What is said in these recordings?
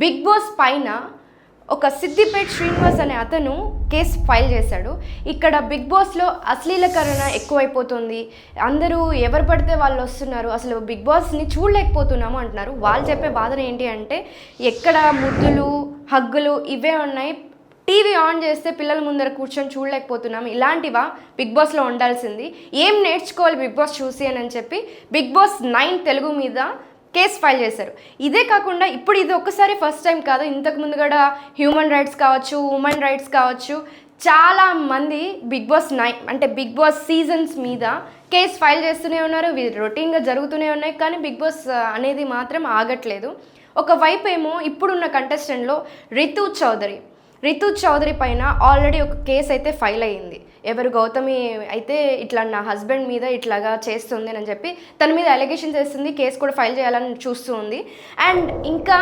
Big boss పైన ఒక సిద్దిపేట్ శ్రీనివాస్ అనే అతను కేసు ఫైల్ చేశాడు. ఇక్కడ బిగ్ బాస్లో అశ్లీలకరణ ఎక్కువైపోతుంది. అందరూ ఎవరు పడితే వాళ్ళు వస్తున్నారు. అసలు బిగ్ బాస్ని చూడలేకపోతున్నాము అంటున్నారు. వాళ్ళు చెప్పే బాధన ఏంటి అంటే ఎక్కడ ముద్దులు హగ్గులు ఇవే ఉన్నాయి. టీవీ ఆన్ చేస్తే పిల్లల ముందర కూర్చొని చూడలేకపోతున్నాం ఇలాంటివా బిగ్ బాస్లో ఉండాల్సింది. ఏం నేర్చుకోవాలి బిగ్ బాస్ చూసి అని చెప్పి బిగ్ బాస్ నైన్ తెలుగు మీద కేసు ఫైల్ చేశారు. ఇదే కాకుండా ఇప్పుడు ఇది ఒక్కసారి ఫస్ట్ టైం కాదు ఇంతకు ముందు కూడా హ్యూమన్ రైట్స్ కావచ్చు ఉమెన్ రైట్స్ కావచ్చు చాలా మంది బిగ్ బాస్ నైన్ అంటే బిగ్ బాస్ సీజన్స్ మీద కేసు ఫైల్ చేస్తూనే ఉన్నారు ఇవి రొటీన్గా జరుగుతూనే ఉన్నాయి కానీ బిగ్ బాస్ అనేది మాత్రం ఆగట్లేదు. ఒకవైపు ఏమో ఇప్పుడున్న కంటెస్టెంట్లో రితు చౌదరి. రితు చౌదరి పైన ఆల్రెడీ ఒక కేసు అయితే ఫైల్ అయ్యింది. ఎవరు గౌతమి అయితే ఇట్లా నా హస్బెండ్ మీద ఇట్లాగా చేస్తుంది అని చెప్పి తన మీద అలిగేషన్స్ వేస్తుంది కేసు కూడా ఫైల్ చేయాలని చూస్తూ ఉంది. అండ్ ఇంకా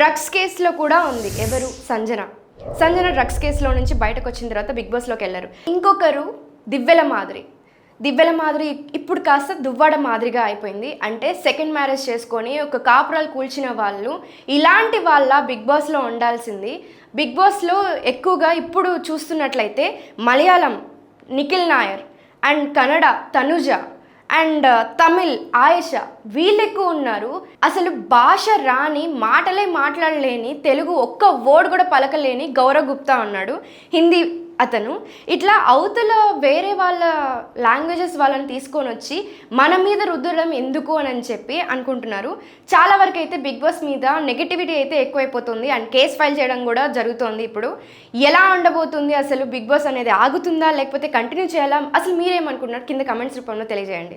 డ్రగ్స్ కేసులో కూడా ఉంది. ఎవరు? సంజన. సంజన డ్రగ్స్ కేసులో నుంచి బయటకు వచ్చిన తర్వాత బిగ్ బాస్లోకి వెళ్ళారు. ఇంకొకరు దివ్వెల మాదిరి. దివ్వెల మాదిరి ఇప్పుడు కాస్త దువ్వాడ మాదిరిగా అయిపోయింది. అంటే సెకండ్ మ్యారేజ్ చేసుకొని ఒక కాపురాలు కూల్చిన వాళ్ళు ఇలాంటి వాళ్ళ బిగ్ బాస్లో ఉండాల్సింది. బిగ్ బాస్లో ఎక్కువగా ఇప్పుడు చూస్తున్నట్లయితే Malayalam Nikhil Nair and Kannada Tanuja and uh, Tamil Ayesha వీళ్ళు ఎక్కువ ఉన్నారు. అసలు భాష రాని మాటలే మాట్లాడలేని తెలుగు ఒక్క వర్డ్ కూడా పలకలేని గౌరవ్ గుప్తా ఉన్నాడు. హిందీ అతను ఇట్లా అవతల వేరే వాళ్ళ లాంగ్వేజెస్ వాళ్ళని తీసుకొని వచ్చి మన మీద రుద్దడం ఎందుకు అని అని చెప్పి అనుకుంటున్నారు. చాలా వరకు అయితే బిగ్ బాస్ మీద నెగిటివిటీ అయితే ఎక్కువైపోతుంది. అండ్ కేస్ ఫైల్ చేయడం కూడా జరుగుతోంది ఇప్పుడు. ఎలా ఉండబోతుంది అసలు బిగ్ బాస్ అనేది? ఆగుతుందా? లేకపోతే కంటిన్యూ చేయాలా? అసలు మీరేమనుకుంటున్నారు? కింద కమెంట్స్ రూపంలో తెలియజేయండి.